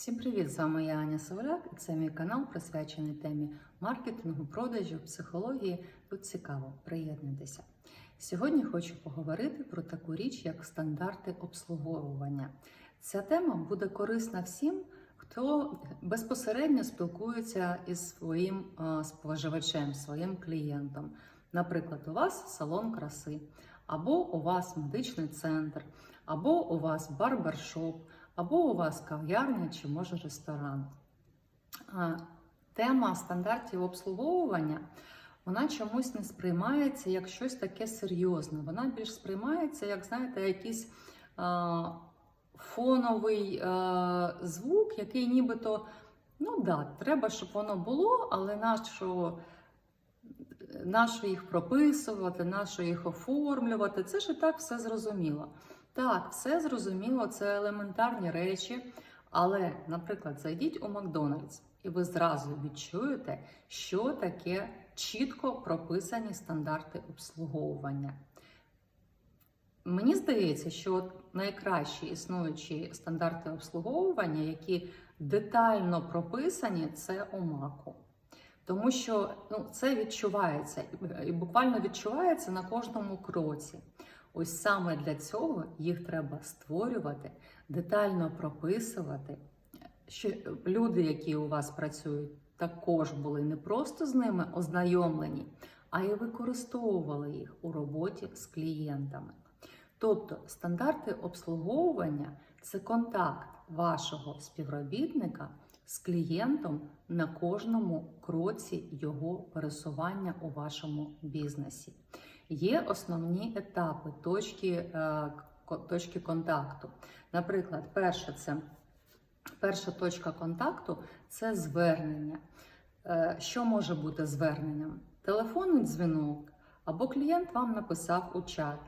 Всім привіт! З вами я Аня Саволяк і це мій канал присвячений темі маркетингу, продажу, психології. Тут цікаво, приєднуйтеся. Сьогодні хочу поговорити про таку річ, як стандарти обслуговування. Ця тема буде корисна всім, хто безпосередньо спілкується із своїм е, споживачем, своїм клієнтом. Наприклад, у вас салон краси, або у вас медичний центр, або у вас барбершоп, або у вас кав'ярня чи може ресторан. Тема стандартів обслуговування вона чомусь не сприймається як щось таке серйозне. Вона більш сприймається, як, знаєте, якийсь фоновий а, звук, який нібито, ну да, треба, щоб воно було, але нащо, нащо їх прописувати, нащо їх оформлювати, це ж і так все зрозуміло. Так, все зрозуміло, це елементарні речі. Але, наприклад, зайдіть у Макдональдс, і ви зразу відчуєте, що таке чітко прописані стандарти обслуговування. Мені здається, що найкращі існуючі стандарти обслуговування, які детально прописані, це у маку. Тому що ну, це відчувається і буквально відчувається на кожному кроці. Ось саме для цього їх треба створювати, детально прописувати, що люди, які у вас працюють, також були не просто з ними ознайомлені, а й використовували їх у роботі з клієнтами. Тобто стандарти обслуговування це контакт вашого співробітника з клієнтом на кожному кроці його пересування у вашому бізнесі. Є основні етапи точки, е, точки контакту. Наприклад, перше це перша точка контакту це звернення. Е, Що може бути зверненням? Телефонний дзвінок або клієнт вам написав у чат.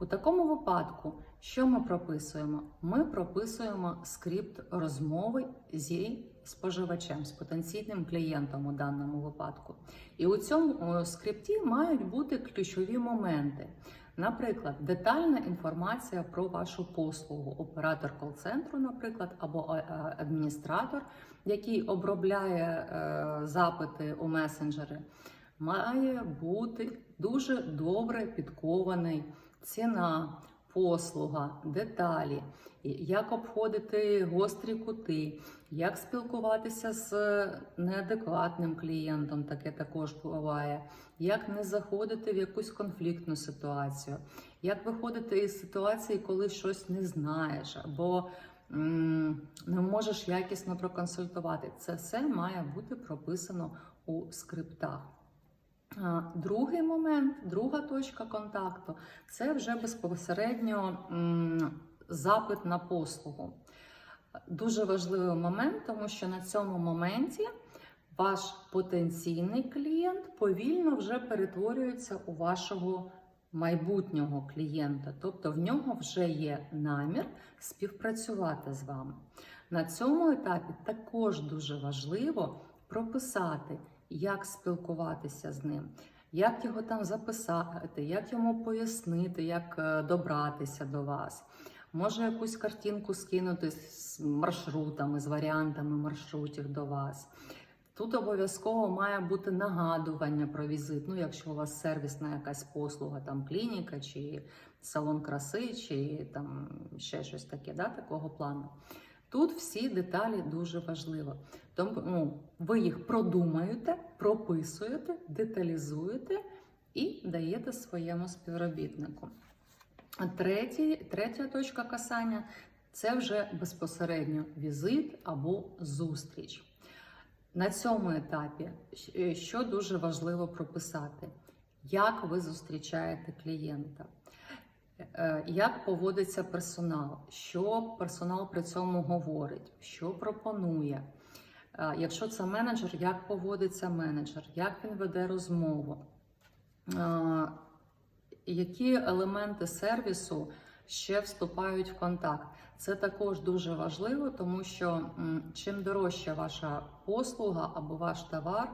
У такому випадку, що ми прописуємо? Ми прописуємо скрипт розмови зі споживачем, з потенційним клієнтом у даному випадку. І у цьому скрипті мають бути ключові моменти. Наприклад, детальна інформація про вашу послугу, оператор кол-центру, наприклад, або адміністратор, який обробляє е, запити у месенджери, має бути дуже добре підкований ціна, послуга, деталі, як обходити гострі кути, як спілкуватися з неадекватним клієнтом, таке також буває, як не заходити в якусь конфліктну ситуацію, як виходити із ситуації, коли щось не знаєш, або не можеш якісно проконсультувати. Це все має бути прописано у скриптах. Другий момент, друга точка контакту це вже безпосередньо запит на послугу. Дуже важливий момент, тому що на цьому моменті ваш потенційний клієнт повільно вже перетворюється у вашого майбутнього клієнта, тобто в нього вже є намір співпрацювати з вами. На цьому етапі також дуже важливо прописати як спілкуватися з ним, як його там записати, як йому пояснити, як е, добратися до вас. Може якусь картинку скинути з маршрутами, з варіантами маршрутів до вас. Тут обов'язково має бути нагадування про візит. Ну, якщо у вас сервісна якась послуга, там клініка, чи салон краси, чи там ще щось таке, да, такого плану. Тут всі деталі дуже важливо. Тому ну, ви їх продумаєте, прописуєте, деталізуєте і даєте своєму співробітнику. Третій, третя точка касання це вже безпосередньо візит або зустріч. На цьому етапі, що дуже важливо прописати, як ви зустрічаєте клієнта. Е, як поводиться персонал, що персонал при цьому говорить, що пропонує. Е, якщо це менеджер, як поводиться менеджер, як він веде розмову, е, які елементи сервісу ще вступають в контакт? Це також дуже важливо, тому що чим дорожча ваша послуга або ваш товар,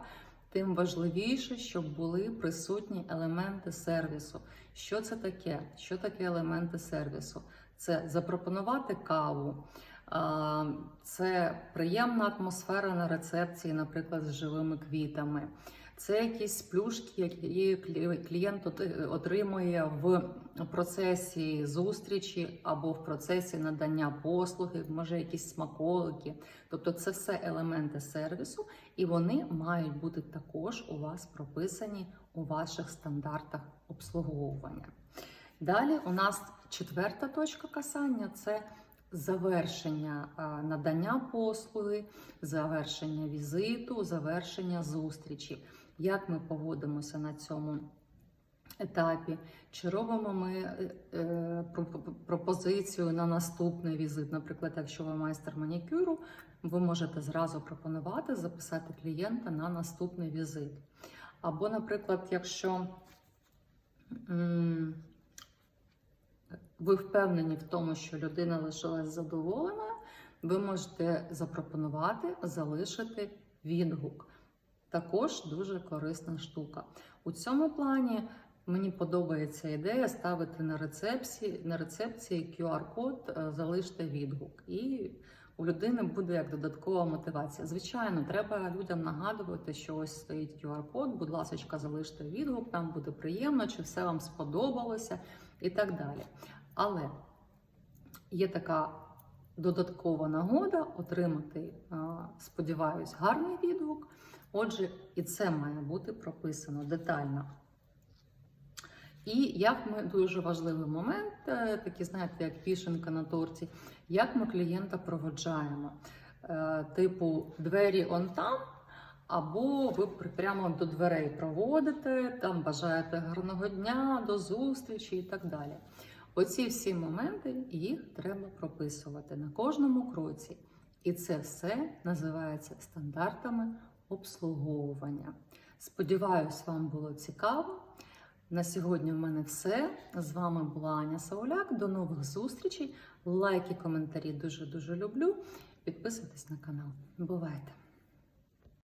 тим важливіше, щоб були присутні елементи сервісу. Що це таке? Що таке елементи сервісу? Це запропонувати каву, Це приємна атмосфера на рецепції, наприклад, з живими квітами. Це якісь плюшки, які клієнт отримує в процесі зустрічі або в процесі надання послуги, може якісь смаколики. Тобто це все елементи сервісу, і вони мають бути також у вас прописані у ваших стандартах обслуговування. Далі у нас четверта точка касання це завершення надання послуги, завершення візиту, завершення зустрічі. Як ми поводимося на цьому етапі? Чи робимо ми е, е, пропозицію на наступний візит? Наприклад, якщо ви майстер манікюру, ви можете зразу пропонувати записати клієнта на наступний візит. Або, наприклад, якщо ви впевнені в тому, що людина лишилась задоволеною, ви можете запропонувати залишити відгук. Також дуже корисна штука. У цьому плані мені подобається ідея ставити на рецепції, на рецепції QR-код, е, залиште відгук. І у людини буде як додаткова мотивація. Звичайно, треба людям нагадувати, що ось стоїть QR-код, будь ласка, залиште відгук, там буде приємно, чи все вам сподобалося і так далі. Але є така додаткова нагода отримати, сподіваюсь, гарний відгук. Отже, і це має бути прописано детально. І як ми дуже важливий момент, е, такий, знаєте, як вішенка на торті, як ми клієнта проводжаємо. Е, Типу, двері он там, або ви прямо до дверей проводите, там бажаєте гарного дня, до зустрічі і так далі. Оці всі моменти їх треба прописувати на кожному кроці. І це все називається стандартами обслуговування. Сподіваюсь, вам було цікаво. На сьогодні в мене все. З вами була Аня Сауляк. До нових зустрічей. Лайки, коментарі дуже дуже люблю. Підписуйтесь на канал. Бувайте!